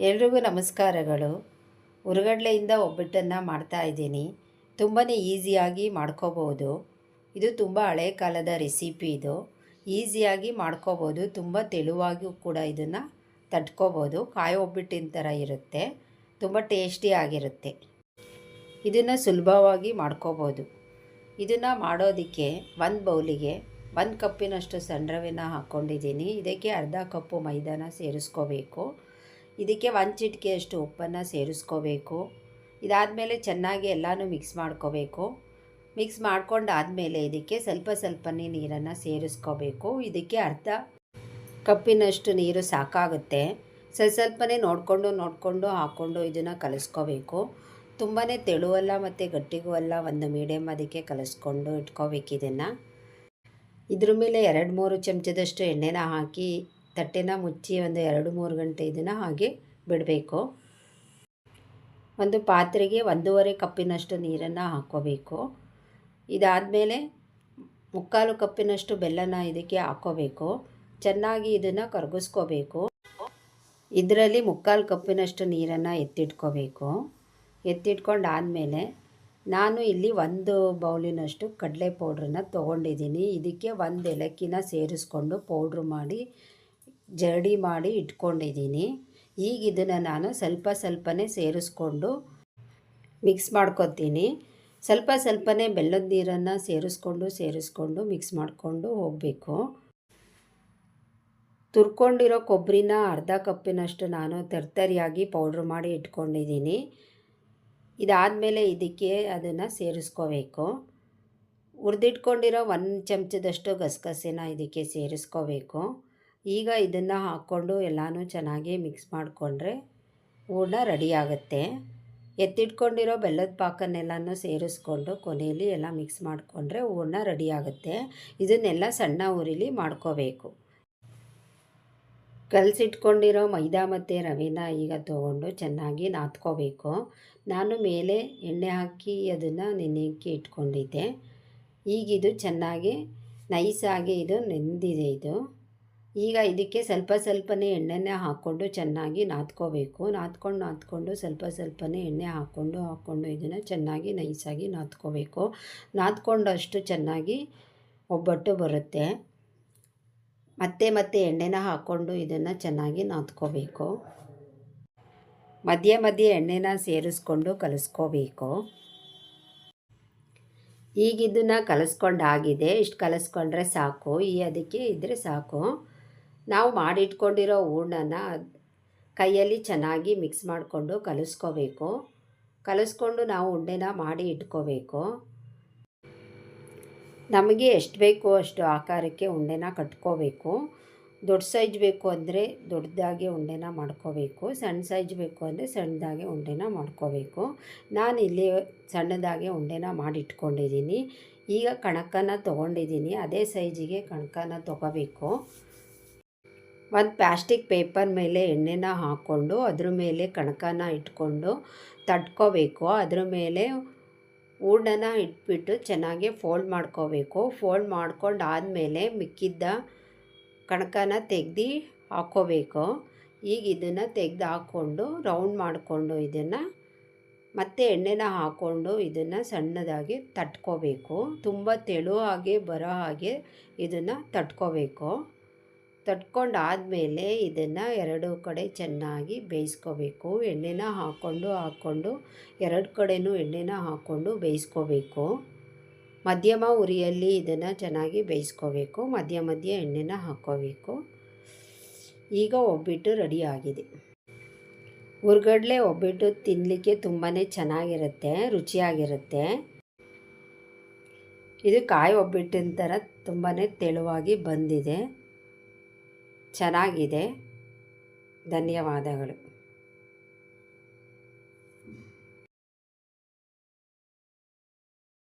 ಎಲ್ರಿಗೂ ನಮಸ್ಕಾರಗಳು. ಉರುಗಡ್ಲೆಯಿಂದ ಒಬ್ಬಟ್ಟನ್ನು ಮಾಡ್ತಾ ಇದ್ದೀನಿ. ತುಂಬಾ ಈಸಿಯಾಗಿ ಮಾಡ್ಕೋಬೋದು. ಇದು ತುಂಬ ಹಳೆ ಕಾಲದ ರೆಸಿಪಿ ಇದು. ಈಸಿಯಾಗಿ ಮಾಡ್ಕೋಬೋದು. ತುಂಬ ತೆಳುವಾಗಿಯೂ ಕೂಡ ಇದನ್ನು ತಟ್ಕೋಬೋದು. ಕಾಯಿ ಒಬ್ಬಟ್ಟಿನ ಥರ ಇರುತ್ತೆ. ತುಂಬ ಟೇಸ್ಟಿಯಾಗಿರುತ್ತೆ ಇದನ್ನು ಸುಲಭವಾಗಿ ಮಾಡ್ಕೋಬೋದು. ಇದನ್ನು ಮಾಡೋದಕ್ಕೆ ಒಂದು ಬೌಲಿಗೆ ಒಂದು ಕಪ್ಪಿನಷ್ಟು ಸಣ್ಣ ರವೆನ ಹಾಕ್ಕೊಂಡಿದ್ದೀನಿ ಇದಕ್ಕೆ ಅರ್ಧ ಕಪ್ಪು ಮೈದಾನ ಸೇರಿಸ್ಕೋಬೇಕು. ಇದಕ್ಕೆ ಒಂದು ಚಿಟಿಕೆಯಷ್ಟು ಉಪ್ಪನ್ನು ಸೇರಿಸ್ಕೋಬೇಕು. ಇದಾದಮೇಲೆ ಚೆನ್ನಾಗಿ ಎಲ್ಲನೂ ಮಿಕ್ಸ್ ಮಾಡ್ಕೋಬೇಕು. ಮಿಕ್ಸ್ ಮಾಡ್ಕೊಂಡಾದಮೇಲೆ ಇದಕ್ಕೆ ಸ್ವಲ್ಪ ಸ್ವಲ್ಪನೇ ನೀರನ್ನು ಸೇರಿಸ್ಕೋಬೇಕು. ಇದಕ್ಕೆ ಅರ್ಧ ಕಪ್ಪಿನಷ್ಟು ನೀರು ಸಾಕಾಗುತ್ತೆ. ಸ್ವಲ್ಪ ಸ್ವಲ್ಪನೇ ನೋಡಿಕೊಂಡು ನೋಡಿಕೊಂಡು ಹಾಕ್ಕೊಂಡು ಇದನ್ನು ಕಲಿಸ್ಕೋಬೇಕು. ತುಂಬಾ ತೆಳುವಲ್ಲ ಮತ್ತು ಗಟ್ಟಿಗೂ ಅಲ್ಲ ಒಂದು ಮೀಡಿಯಮ್ ಅದಕ್ಕೆ ಕಲಿಸ್ಕೊಂಡು ಇಟ್ಕೋಬೇಕು ಇದನ್ನು. ಇದ್ರ ಮೇಲೆ ಎರಡು ಮೂರು ಚಮಚದಷ್ಟು ಎಣ್ಣೆನ ಹಾಕಿ ತಟ್ಟೆನ ಮುಚ್ಚಿ ಒಂದು ಎರಡು ಮೂರು ಗಂಟೆ ಇದನ್ನು ಹಾಗೆ ಬಿಡಬೇಕು. ಒಂದು ಪಾತ್ರೆಗೆ ಒಂದೂವರೆ ಕಪ್ಪಿನಷ್ಟು ನೀರನ್ನು ಹಾಕ್ಕೋಬೇಕು. ಇದಾದಮೇಲೆ ಮುಕ್ಕಾಲು ಕಪ್ಪಿನಷ್ಟು ಬೆಲ್ಲನ ಇದಕ್ಕೆ ಹಾಕ್ಕೋಬೇಕು. ಚೆನ್ನಾಗಿ ಇದನ್ನು ಕರಗಿಸ್ಕೋಬೇಕು. ಇದರಲ್ಲಿ ಮುಕ್ಕಾಲು ಕಪ್ಪಿನಷ್ಟು ನೀರನ್ನು ಎತ್ತಿಟ್ಕೋಬೇಕು. ಎತ್ತಿಟ್ಕೊಂಡು ಆದಮೇಲೆ ನಾನು ಇಲ್ಲಿ ಒಂದು ಬೌಲಿನಷ್ಟು ಕಡಲೆ ಪೌಡ್ರನ್ನ ತೊಗೊಂಡಿದ್ದೀನಿ. ಇದಕ್ಕೆ ಒಂದು ಎಲಕ್ಕಿನ ಸೇರಿಸ್ಕೊಂಡು ಪೌಡ್ರ್ ಮಾಡಿ ಜರಡಿ ಮಾಡಿ ಇಟ್ಕೊಂಡಿದ್ದೀನಿ. ಈಗ ಇದನ್ನು ನಾನು ಸ್ವಲ್ಪ ಸ್ವಲ್ಪನೇ ಸೇರಿಸ್ಕೊಂಡು ಮಿಕ್ಸ್ ಮಾಡ್ಕೊತೀನಿ. ಸ್ವಲ್ಪ ಸ್ವಲ್ಪನೇ ಬೆಲ್ಲದ ನೀರನ್ನು ಸೇರಿಸ್ಕೊಂಡು ಸೇರಿಸ್ಕೊಂಡು ಮಿಕ್ಸ್ ಮಾಡಿಕೊಂಡು ಹೋಗಬೇಕು. ತುರ್ಕೊಂಡಿರೋ ಕೊಬ್ಬರಿನ ಅರ್ಧ ಕಪ್ಪಿನಷ್ಟು ನಾನು ತರ್ತರಿಯಾಗಿ ಪೌಡ್ರ್ ಮಾಡಿ ಇಟ್ಕೊಂಡಿದ್ದೀನಿ. ಇದಾದಮೇಲೆ ಇದಕ್ಕೆ ಅದನ್ನು ಸೇರಿಸ್ಕೋಬೇಕು. ಹುರಿದಿಟ್ಕೊಂಡಿರೋ ಒಂದು ಚಮಚದಷ್ಟು ಗಸಗಸೆನ ಇದಕ್ಕೆ ಸೇರಿಸ್ಕೋಬೇಕು. ಈಗ ಇದನ್ನು ಹಾಕ್ಕೊಂಡು ಎಲ್ಲನೂ ಚೆನ್ನಾಗಿ ಮಿಕ್ಸ್ ಮಾಡಿಕೊಂಡ್ರೆ ಹೂರ್ಣ ರೆಡಿ ಆಗುತ್ತೆ. ಎತ್ತಿಟ್ಕೊಂಡಿರೋ ಬೆಲ್ಲದ ಪಾಕನ್ನೆಲ್ಲನೂ ಸೇರಿಸ್ಕೊಂಡು ಕೊನೆಯಲ್ಲಿ ಎಲ್ಲ ಮಿಕ್ಸ್ ಮಾಡಿಕೊಂಡ್ರೆ ಹೂರ್ಣ ರೆಡಿ ಆಗುತ್ತೆ. ಇದನ್ನೆಲ್ಲ ಸಣ್ಣ ಉರಿಲಿ ಮಾಡ್ಕೋಬೇಕು. ಕಲಸಿಟ್ಕೊಂಡಿರೋ ಮೈದಾ ಮತ್ತು ರವೆನ ಈಗ ತೊಗೊಂಡು ಚೆನ್ನಾಗಿ ನಾದ್ಕೋಬೇಕು. ನಾನು ಮೇಲೆ ಎಣ್ಣೆ ಹಾಕಿ ಅದನ್ನು ನೆನೆಯಕ್ಕೆ ಇಟ್ಕೊಂಡಿದ್ದೆ. ಈಗಿದು ಚೆನ್ನಾಗಿ ನೈಸಾಗಿ ಇದು ನೆಂದಿದೆ ಇದು. ಈಗ ಇದಕ್ಕೆ ಸ್ವಲ್ಪ ಸ್ವಲ್ಪನೇ ಎಣ್ಣೆನೇ ಹಾಕ್ಕೊಂಡು ಚೆನ್ನಾಗಿ ನಾದ್ಕೋಬೇಕು. ನಾದ್ಕೊಂಡು ನಾದ್ಕೊಂಡು ಸ್ವಲ್ಪ ಸ್ವಲ್ಪನೇ ಎಣ್ಣೆ ಹಾಕ್ಕೊಂಡು ಹಾಕ್ಕೊಂಡು ಇದನ್ನು ಚೆನ್ನಾಗಿ ನೈಸಾಗಿ ನಾದ್ಕೋಬೇಕು. ನಾದ್ಕೊಂಡಷ್ಟು ಚೆನ್ನಾಗಿ ಒಬ್ಬಟ್ಟು ಬರುತ್ತೆ. ಮತ್ತೆ ಮತ್ತೆ ಎಣ್ಣೆನ ಹಾಕ್ಕೊಂಡು ಇದನ್ನು ಚೆನ್ನಾಗಿ ನಾದ್ಕೋಬೇಕು. ಮಧ್ಯೆ ಮಧ್ಯೆ ಎಣ್ಣೆನ ಸೇರಿಸ್ಕೊಂಡು ಕಲಿಸ್ಕೋಬೇಕು. ಈಗ ಕಲಿಸ್ಕೊಂಡಾಗಿದೆ ಇಷ್ಟು ಕಲಿಸ್ಕೊಂಡ್ರೆ ಸಾಕು. ಈ ಅದಕ್ಕೆ ಇದ್ದರೆ ಸಾಕು. ನಾವು ಮಾಡಿಟ್ಕೊಂಡಿರೋ ಹೂರ್ಣನ ಕೈಯಲ್ಲಿ ಚೆನ್ನಾಗಿ ಮಿಕ್ಸ್ ಮಾಡಿಕೊಂಡು ಕಲಿಸ್ಕೋಬೇಕು. ಕಲಿಸ್ಕೊಂಡು ನಾವು ಉಂಡೆನ ಮಾಡಿ ಇಟ್ಕೋಬೇಕು. ನಮಗೆ ಎಷ್ಟು ಬೇಕೋ ಅಷ್ಟು ಆಕಾರಕ್ಕೆ ಉಂಡೆನ ಕಟ್ಕೋಬೇಕು. ದೊಡ್ಡ ಸೈಜ್ ಬೇಕು ಅಂದರೆ ದೊಡ್ಡದಾಗಿ ಉಂಡೆನ ಮಾಡ್ಕೋಬೇಕು. ಸಣ್ಣ ಸೈಜ್ ಬೇಕು ಅಂದರೆ ಸಣ್ಣದಾಗಿ ಉಂಡೆನ ಮಾಡ್ಕೋಬೇಕು. ನಾನು ಇಲ್ಲಿ ಸಣ್ಣದಾಗಿ ಉಂಡೆನ ಮಾಡಿಟ್ಕೊಂಡಿದ್ದೀನಿ. ಈಗ ಕಣಕನ ತೊಗೊಂಡಿದ್ದೀನಿ. ಅದೇ ಸೈಜಿಗೆ ಕಣಕನ ತೊಗೋಬೇಕು. ಒಂದು ಪ್ಲಾಸ್ಟಿಕ್ ಪೇಪರ್ ಮೇಲೆ ಎಣ್ಣೆನ ಹಾಕ್ಕೊಂಡು ಅದ್ರ ಮೇಲೆ ಕಣಕನ ಇಟ್ಕೊಂಡು ತಟ್ಕೋಬೇಕು. ಅದ್ರ ಮೇಲೆ ಹೂರ್ಣನ ಇಟ್ಬಿಟ್ಟು ಚೆನ್ನಾಗಿ ಫೋಲ್ಡ್ ಮಾಡ್ಕೋಬೇಕು. ಫೋಲ್ಡ್ ಮಾಡ್ಕೊಂಡು ಆದಮೇಲೆ ಮಿಕ್ಕಿದ್ದ ಕಣಕನ ತೆಗ್ದು ಹಾಕ್ಕೋಬೇಕು ಈಗ ಇದನ್ನು ತೆಗೆದು ಹಾಕ್ಕೊಂಡು ರೌಂಡ್ ಮಾಡಿಕೊಂಡು ಇದನ್ನು ಮತ್ತೆ ಎಣ್ಣೆನ ಹಾಕ್ಕೊಂಡು ಇದನ್ನು ಸಣ್ಣದಾಗಿ ತಟ್ಕೋಬೇಕು. ತುಂಬ ತೆಳು ಹಾಗೆ ಬರೋ ಹಾಗೆ ಇದನ್ನು ತಟ್ಕೋಬೇಕು. ತಟ್ಕೊಂಡು ಆದಮೇಲೆ ಇದನ್ನು ಎರಡು ಕಡೆ ಚೆನ್ನಾಗಿ ಬೇಯಿಸ್ಕೋಬೇಕು. ಎಣ್ಣೆನ ಹಾಕ್ಕೊಂಡು ಹಾಕ್ಕೊಂಡು ಎರಡು ಕಡೆಯೂ ಎಣ್ಣೆನ ಹಾಕ್ಕೊಂಡು ಬೇಯಿಸ್ಕೋಬೇಕು. ಮಧ್ಯಮ ಉರಿಯಲ್ಲಿ ಇದನ್ನು ಚೆನ್ನಾಗಿ ಬೇಯಿಸ್ಕೋಬೇಕು. ಮಧ್ಯ ಮಧ್ಯ ಎಣ್ಣೆನ ಹಾಕ್ಕೋಬೇಕು ಈಗ ಒಬ್ಬಿಟ್ಟು ಆಗಿದೆ. ಹುರ್ಗಡ್ಲೆ ಒಬ್ಬಿಟ್ಟು ತಿನ್ನಲಿಕ್ಕೆ ತುಂಬಾ ಚೆನ್ನಾಗಿರುತ್ತೆ, ರುಚಿಯಾಗಿರುತ್ತೆ. ಇದು ಕಾಯಿ ಒಬ್ಬಿಟ್ಟಿನ ಥರ ತುಂಬಾ ತೆಳುವಾಗಿ ಬಂದಿದೆ. ಚೆನ್ನಾಗಿದೆ. ಧನ್ಯವಾದಗಳು.